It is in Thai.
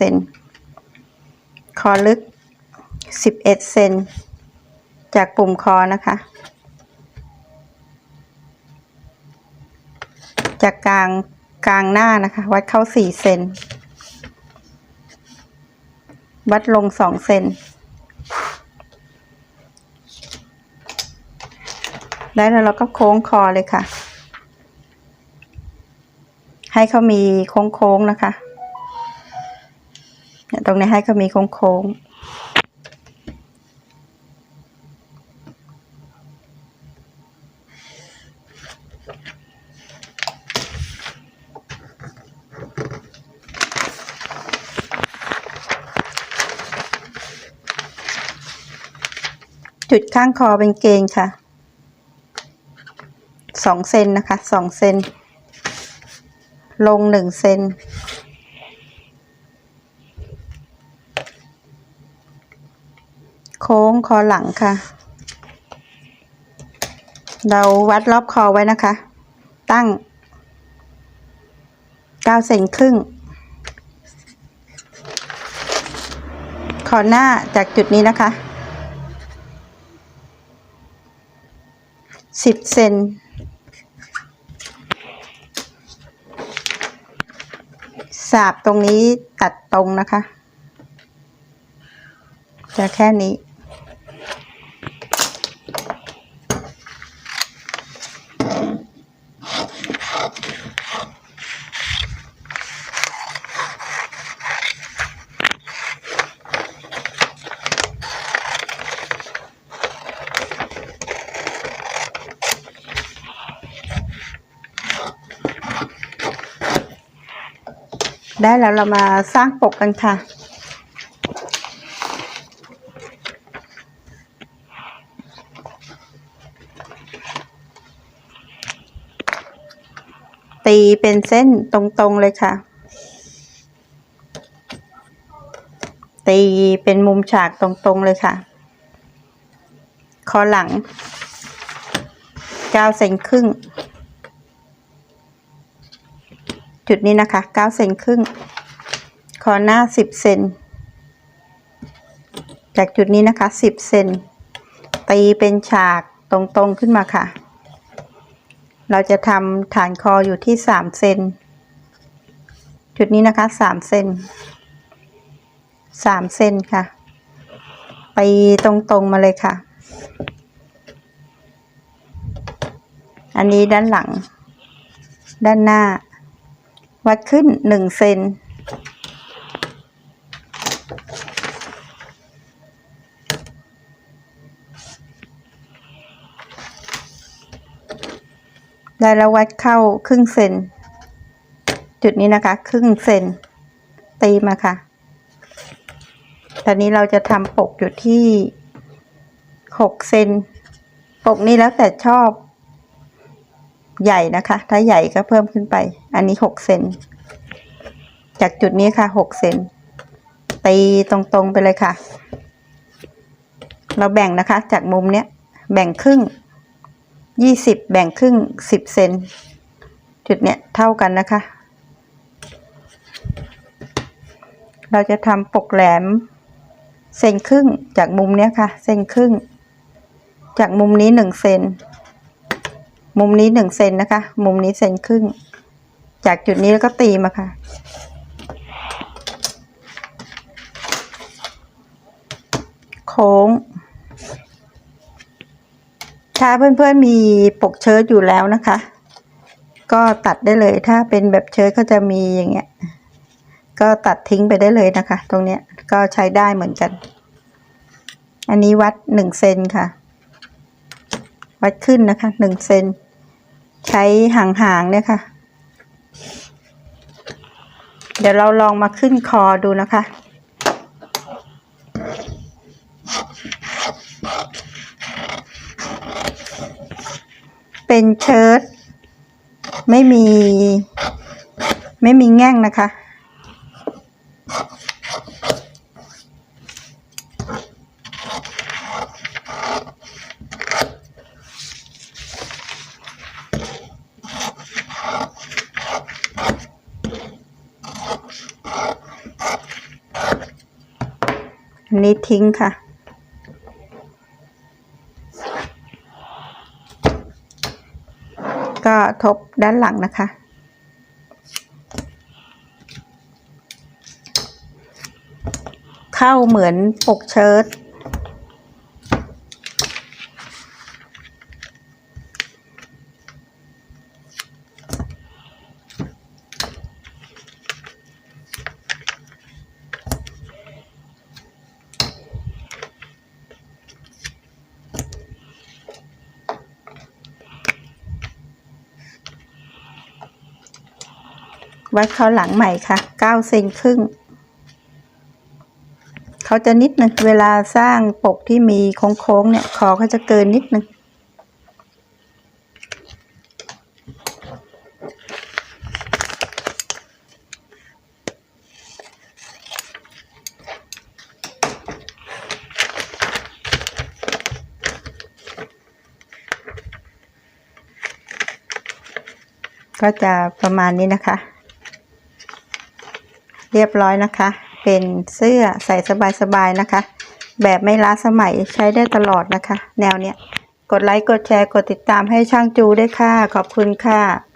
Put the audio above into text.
ซนคอลึก 11 เซนจากปุ่มคอนะคะ จากกลางกลางหน้านะคะ วัดเข้า 4 เซนวัดลง 2 เซนแล้วเราก็โค้งคอเลยค่ะ ให้เขามีโค้งๆนะคะ เนี่ยตรงนี้ให้เขามีโค้งๆจุดข้างคอเป็นเกณฑ์ค่ะ สองเซนนะคะ สองเซน ลงหนึ่งเซน โค้งคอหลังค่ะ เราวัดรอบคอไว้นะคะ ตั้งเก้าเซนครึ่งขอหน้าจากจุดนี้นะคะสิบเซนสาบตรงนี้ตัดตรงนะคะ จะแค่นี้ ได้แล้วเรามาสร้างปกกันค่ะ ตีเป็นเส้นตรงๆเลยค่ะ ตีเป็นมุมฉากตรงๆเลยค่ะ คอหลังเก้าเซนครึ่ง จุดนี้นะคะเก้าเซนครึ่งคอหน้าสิบเซนจากจุดนี้นะคะสิบเซนตีเป็นฉากตรงๆขึ้นมาค่ะ เราจะทำฐานคออยู่ที่สามเซนจุดนี้นะคะสามเซนสามเซนค่ะตีตรงๆมาเลยค่ะ อันนี้ด้านหลัง ด้านหน้า วัดขึ้นหนึ่งเซนได้แล้ววัดเข้าครึ่งเซนจุดนี้นะคะ ครึ่งเซนตีมาค่ะ ตอนนี้เราจะทำปกอยู่ที่หกเซนปกนี้แล้วแต่ชอบ ใหญ่นะคะ ถ้าใหญ่ก็เพิ่มขึ้นไป อันนี้หกเซนจากจุดนี้ค่ะหกเซนตีตรงๆไปเลยค่ะ เราแบ่งนะคะ จากมุมเนี้ยแบ่งครึ่งยี่สิบแบ่งครึ่งสิบเซนจุดเนี้ยเท่ากันนะคะ เราจะทำปกแหลมเซนครึ่งจากมุมเนี้ยค่ะ เซนครึ่ง จากมุมนี้หนึ่งเซน มุมนี้หนึ่งเซนนะคะ มุมนี้เซนครึ่ง จากจุดนี้แล้วก็ตีมาค่ะ โค้ง ถ้าเพื่อนๆมีปกเชิ้ตอยู่แล้วนะคะ ก็ตัดได้เลย ถ้าเป็นแบบเชิ้ตก็จะมีอย่างเงี้ย ก็ตัดทิ้งไปได้เลยนะคะ ตรงเนี้ยก็ใช้ได้เหมือนกัน อันนี้วัดหนึ่งเซนค่ะ วัดขึ้นนะคะหนึ่งเซนใช้ห่างๆเนี่ยค่ะ เดี๋ยวเราลองมาขึ้นคอดูนะคะ เป็นเชิ้ตไม่มี ไม่มีแง่งนะคะ อันนี้ทิ้งค่ะ ก็ทบด้านหลังนะคะ เข้าเหมือนปกเชิ้ต วัดเข้าหลังใหม่ค่ะเก้าเซนครึ่งเขาจะนิดนึงเวลาสร้างปกที่มีโค้งๆเนี่ยคอเขาจะเกินนิดนึงก็จะประมาณนี้นะคะ เรียบร้อยนะคะ เป็นเสื้อใส่สบายๆนะคะ แบบไม่ล้าสมัยใช้ได้ตลอดนะคะ แนวเนี้ยกดไลค์กดแชร์กดติดตามให้ช่างจูด้วยค่ะ ขอบคุณค่ะ